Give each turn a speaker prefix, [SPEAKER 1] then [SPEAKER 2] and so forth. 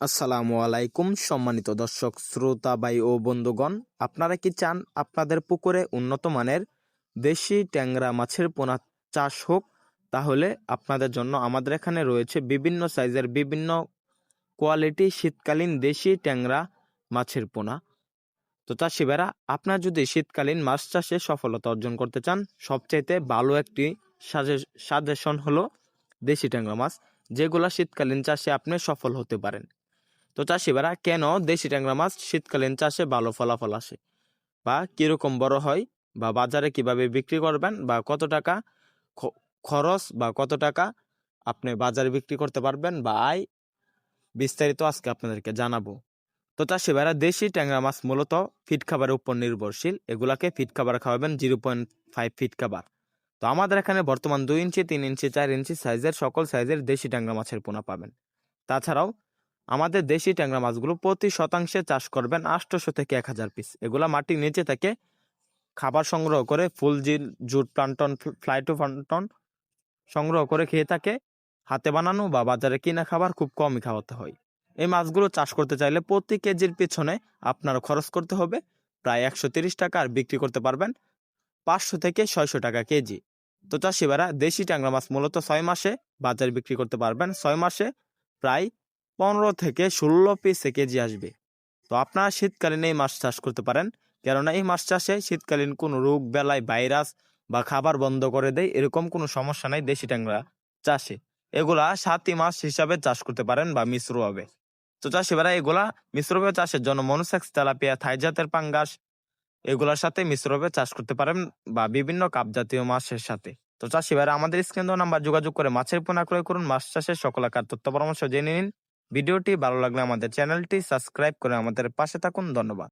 [SPEAKER 1] আসসালামু আলাইকুম, সম্মানিত দর্শক, শ্রোতা ভাই ও বন্ধুগণ। আপনারা কি চান আপনাদের পুকুরে উন্নত মানের দেশি ট্যাংরা মাছের পোনা চাষ হোক? তাহলে আপনাদের জন্য আমাদের এখানে রয়েছে বিভিন্ন সাইজের বিভিন্ন কোয়ালিটি শীতকালীন দেশি ট্যাংরা মাছের পোনা। তো চাষিবেরা আপনার যদি শীতকালীন মাছ চাষে সফলতা অর্জন করতে চান, সবচাইতে ভালো একটি সাজেশন হলো দেশি ট্যাংরা মাছ, যেগুলা শীতকালীন চাষে আপনি সফল হতে পারেন। তো চাষিবারা কেন দেশি ট্যাংরা মাছ শীতকালীন চাষে ভালো ফলাফল আসে? বা কীরকম বড় হয়? বা বাজারে কীভাবে বিক্রি করবেন? বা কত টাকা খরচ? বা কত টাকা আপনি বাজারে বিক্রি করতে পারবেন? বা আয়? বিস্তারিত আজকে আপনাদেরকে জানাব। তো চাষি ভাইরা দেশি ট্যাংরা মাছ মূলত ফিট খাবারের উপর নির্ভরশীল। এগুলাকে ফিট খাবার খাওয়াবেন জিরো পয়েন্ট ফাইভ ফিট খাবার। তো আমাদের এখানে বর্তমান দুই ইঞ্চি, তিন ইঞ্চি, চার ইঞ্চি সাইজের সকল সাইজের দেশি ট্যাংরা মাছের পোনা পাবেন। তাছাড়াও আমাদের দেশি ট্যাংরা মাছগুলো প্রতি শতাংশে চাষ করবেন আটশোশো থেকে এক হাজার পিস এগুলা মাটির নিচে থেকে খাবার সংগ্রহ করে ফুল জিল জুট প্লান্টন ফ্লাইটো প্লান্টন সংগ্রহ করে খেয়ে থাকে। হাতে বানানো বা বাজারে কিনা খাবার খুব কমই খাওয়াতে হয়। এই মাছগুলো চাষ করতে চাইলে প্রতি কেজির পিছনে আপনার খরচ করতে হবে। প্রায় একশো তিরিশ টাকা আর বিক্রি করতে পারবেন পাঁচশো থেকে ছয়শো টাকা কেজি। তো চাষিবারা দেশি ট্যাংরা মাছ মূলত ছয় মাসে বাজারে বিক্রি করতে পারবেন। ছয় মাসে প্রায় পনেরো থেকে ষোলো পিস কেজি আসবে। তো আপনারা শীতকালীন এই মাছ চাষ করতে পারেন। কেননা এই মাছ চাষে শীতকালীন কোনো রোগ, বেলায় ভাইরাস বা খাবার বন্ধ করে দেয়, এরকম কোনো সমস্যা নাই দেশি ট্যাংরা চাষে। এগুলা সাতই মাস হিসাবে চাষ করতে পারেন বা মিশ্রভাবে তো চাষিবারা এগুলা মিশ্রভাবে চাষের জন্য মনোসেক্স, তেলাপিয়া, থাই জাতের পাঙ্গাস এগুলার সাথে মিশ্রভাবে চাষ করতে পারেন বা বিভিন্ন কাপ জাতীয় মাছের সাথে। তো চাষিবারা আমাদের স্ক্রিন নাম্বার যোগাযোগ করে মাছের পোনা ক্রয় করুন। মাছ চাষের সকল আকার, তথ্য, পরামর্শ জেনে নিন। ভিডিওটি ভালো লাগলে আমাদের চ্যানেলটি সাবস্ক্রাইব করে আমাদের পাশে থাকুন। ধন্যবাদ।